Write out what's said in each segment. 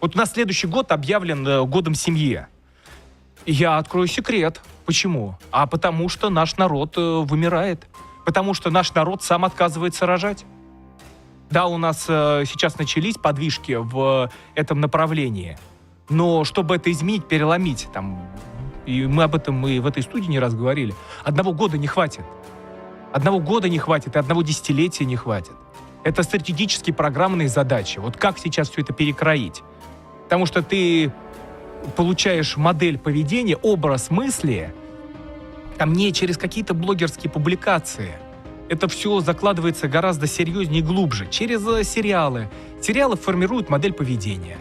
Вот у нас следующий год объявлен э, годом семьи. Я открою секрет. Почему? А потому что наш народ э, вымирает. Потому что наш народ сам отказывается рожать. Да, у нас э, сейчас начались подвижки в этом направлении. Но чтобы это изменить, переломить, там, и мы об этом мы в этой студии не раз говорили, одного года не хватит. Одного года не хватит, и одного десятилетия не хватит. Это стратегические программные задачи. Вот как сейчас все это перекроить? Потому что ты получаешь модель поведения, образ мысли, там не через какие-то блогерские публикации. Это все закладывается гораздо серьезнее и глубже. Через э, сериалы. Сериалы формируют модель поведения.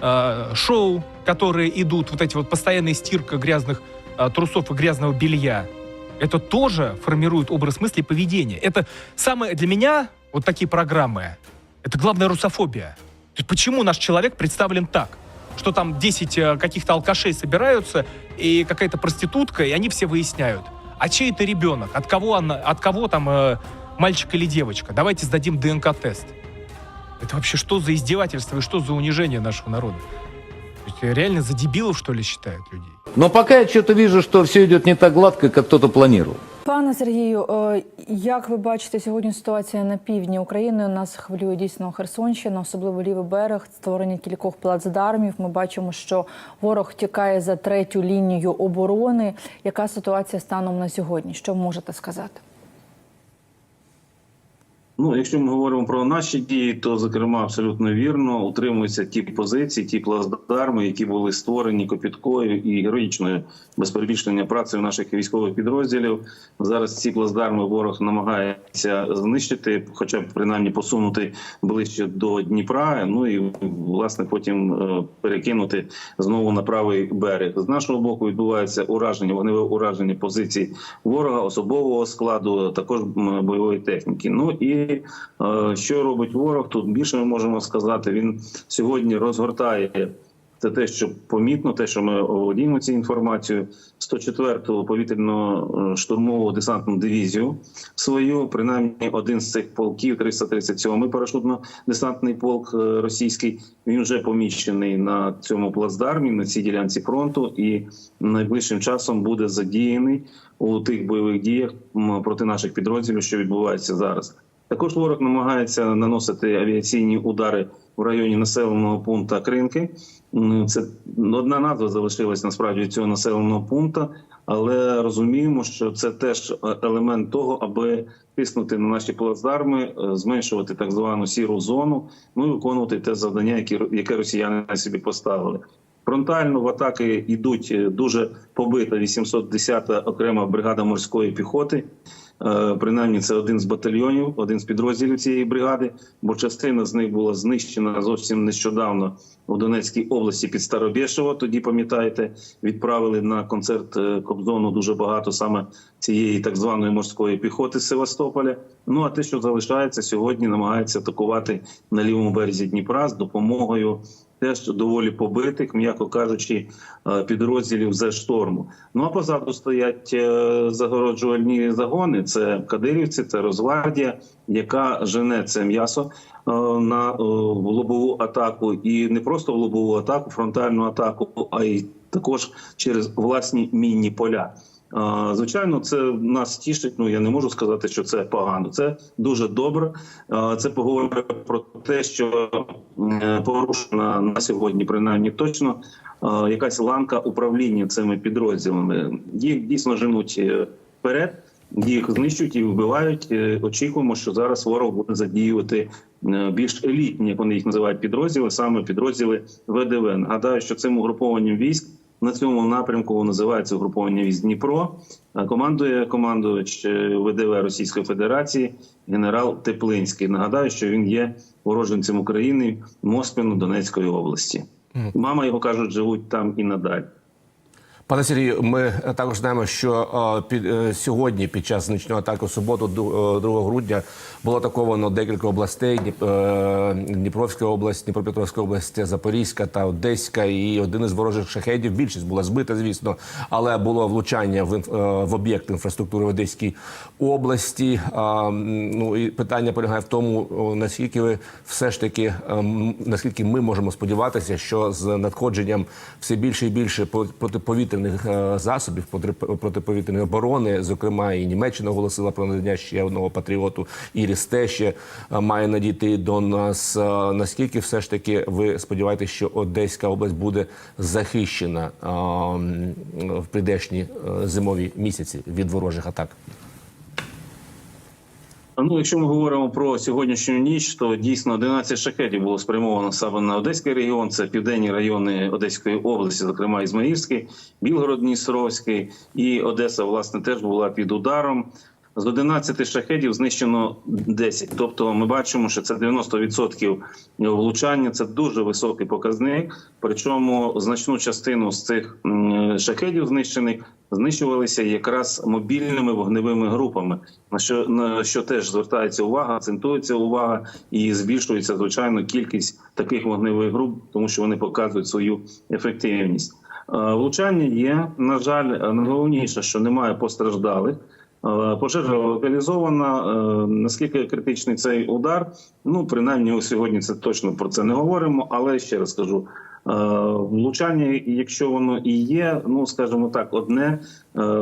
Э, шоу, которые идут, вот эти вот постоянные стирка грязных э, трусов и грязного белья, это тоже формирует образ мысли и поведения. Это самое для меня, вот такие программы, это главная русофобия. Почему наш человек представлен так? Что там 10 э, каких-то алкашей собираются, и какая-то проститутка, и они все выясняют. А чей это ребенок? От кого, она, от кого там э, мальчик или девочка? Давайте сдадим ДНК-тест. Это вообще что за издевательство и что за унижение нашего народа? Реально за дебилов, что ли, считают людей? Но пока я что-то вижу, что все идет не так гладко, как кто-то планировал. Пане Сергію, е, як ви бачите сьогодні ситуація на півдні України? Нас хвилює дійсно Херсонщина, особливо лівий берег, створення кількох плацдармів. Ми бачимо, що ворог тікає за третю лінію оборони. Яка ситуація станом на сьогодні? Що можете сказати? Ну, якщо ми говоримо про наші дії, то зокрема абсолютно вірно утримуються ті позиції, ті плацдарми, які були створені копіткою і героїчною без працею наших військових підрозділів. Зараз ці плацдарми ворог намагається знищити, хоча б принаймні посунути ближче до Дніпра. Ну і власне потім е, перекинути знову на правий берег. З нашого боку відбувається ураження, вогневе ураження позицій ворога, особового складу, також бойової техніки. Ну і е, що робить ворог? Тут більше ми можемо сказати. Він сьогодні розгортає. Це те, що помітно, те, що ми володіємо цією інформацією, 104-ту повітряно-штурмову десантну дивізію свою, принаймні один з цих полків, 337-й парашутно-десантний полк е, російський, він вже поміщений на цьому плацдармі, на цій ділянці фронту, і найближчим часом буде задіяний у тих бойових діях проти наших підрозділів, що відбувається зараз. Також ворог намагається наносити авіаційні удари в районі населеного пункту Кринки. Це одна назва залишилась насправді цього населеного пункту, але розуміємо, що це теж е, елемент того, аби тиснути на наші плацдарми, е, зменшувати так звану сіру зону, ну і виконувати те завдання, яке, яке росіяни собі поставили. Фронтально в атаки йдуть е, дуже побита 810-та окрема бригада морської піхоти. Е, Принаймні, це один з батальйонів, один з підрозділів цієї бригади, бо частина з них була знищена зовсім нещодавно у Донецькій області під Старобєшево. Тоді пам'ятаєте, відправили на концерт е, Кобзону дуже багато саме цієї так званої морської піхоти з Севастополя. Ну а те, що залишається сьогодні, намагається атакувати на лівому березі Дніпра з допомогою теж доволі побитих, м'яко кажучи, е, підрозділів з шторму. Ну а позаду стоять е, загороджувальні загони. Це кадирівці, це Розвардія, яка жене це м'ясо е, на лобову атаку, і не просто в лобову атаку, фронтальну атаку, а й також через власні мінні поля. Звичайно, це нас тішить. Ну я не можу сказати, що це погано. Це дуже добре. Це поговорить про те, що порушена на сьогодні, принаймні точно якась ланка управління цими підрозділами. Їх дійсно женуть е, вперед. Їх знищують і вбивають. Е, Очікуємо, що зараз ворог буде задіювати е, більш елітні, як вони їх називають, підрозділи, саме підрозділи ВДВ. Нагадаю, що цим угрупованням військ на цьому напрямку називається угруповання військ Дніпро. Е, Командує командувач е, ВДВ Російської Федерації генерал Теплинський. Нагадаю, що він є уродженцем України Моспину Донецької області. Мама його кажуть, живуть там і надалі. Пане Сергію, ми також знаємо, що е, під е, сьогодні, під час нічної атаки в суботу, ду- е, 2 грудня, було атаковано декілька областей: Дніпровська область, Дніпропетровська область, Запорізька та Одеська. І один із ворожих шахедів, більшість була збита, звісно, але було влучання в, в об'єкт інфраструктури в Одеській області. Ну і питання полягає в тому, наскільки ви все ж таки, наскільки ми можемо сподіватися, що з надходженням все більше і більше по- протиповітряних е, засобів, проти- протиповітряної оборони, зокрема, і Німеччина оголосила про надання ще одного патріоту, і Рісте ще має надійти до нас. Е, Наскільки все ж таки ви сподіваєтеся, що Одеська область буде захищена е, в прийдешні е, зимові місяці від ворожих атак? Ну, якщо ми говоримо про сьогоднішню ніч, то дійсно 11 шахетів було спрямовано саме на Одеський регіон. Це південні райони Одеської області, зокрема Ізмаїльський, Білгород, Дністровський і Одеса, власне, теж була під ударом. З 11 шахедів знищено 10. Тобто ми бачимо, що це 90% влучання. Це дуже високий показник. Причому значну частину з цих шахедів знищених знищувалися якраз мобільними вогневими групами. На що на що теж звертається увага, акцентується увага і збільшується звичайно кількість таких вогневих груп, тому що вони показують свою ефективність. Е, Влучання є. На жаль, найголовніше, що немає постраждалих. Е, Пожежа локалізована. Е, Наскільки критичний цей удар? Ну, принаймні, сьогодні це точно про це не говоримо, але ще раз кажу. е, Влучання, якщо воно і є, ну скажімо так, одне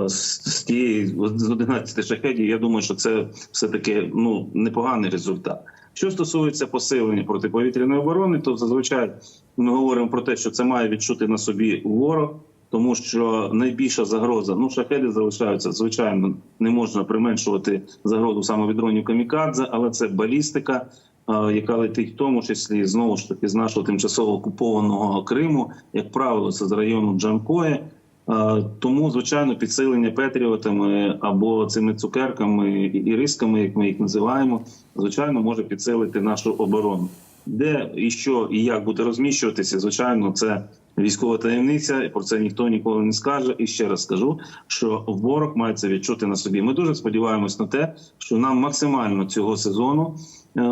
з тієї з 11 шахедів, я думаю, що це все таки ну непоганий результат. Що стосується посилення протиповітряної оборони, то зазвичай ми говоримо про те, що це має відчути на собі ворог. Тому що найбільша загроза, ну шахеди залишаються звичайно, не можна применшувати загрозу саме від дронів камікадзе, але це балістика, е, яка летить в тому числі знову ж таки з нашого тимчасово окупованого Криму, як правило, це з району Джанкої. Е, Тому, звичайно, підсилення петріотами або цими цукерками і рисками, як ми їх називаємо, звичайно, може підсилити нашу оборону. Де і що і як буде розміщуватися, звичайно, це військова таємниця. Про це ніхто ніколи не скаже. І ще раз скажу, що ворог має це відчути на собі. Ми дуже сподіваємось на те, що нам максимально цього сезону е,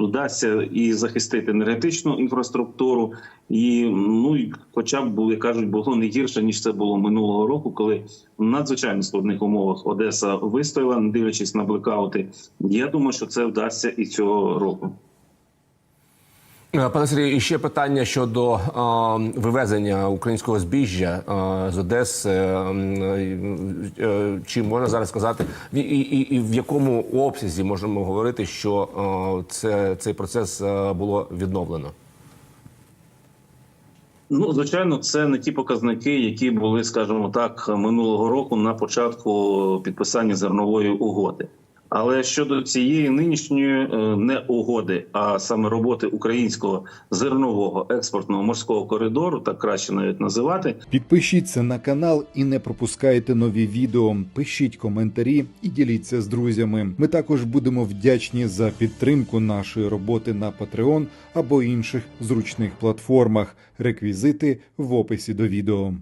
вдасться і захистити енергетичну інфраструктуру, і ну хоча б були кажуть, було не гірше ніж це було минулого року, коли в надзвичайно складних умовах Одеса вистояла, не дивлячись на блекаути. Я думаю, що це вдасться і цього року. Е, Пане Сергію, і ще питання щодо е, вивезення українського збіжжя е, з Одеси. Е, е, чи можна зараз сказати, і, і, і в якому обсязі можемо говорити, що е, це, цей процес е, було відновлено? Ну, звичайно, це не ті показники, які були, скажімо так, минулого року на початку підписання зернової угоди. Але щодо цієї нинішньої е, не угоди, а саме роботи українського зернового експортного морського коридору, так краще навіть називати, Підпишіться на канал і не пропускайте нові відео. Пишіть коментарі і діліться з друзями. Ми також будемо вдячні за підтримку нашої роботи на Patreon або інших зручних платформах. Реквізити в описі до відео.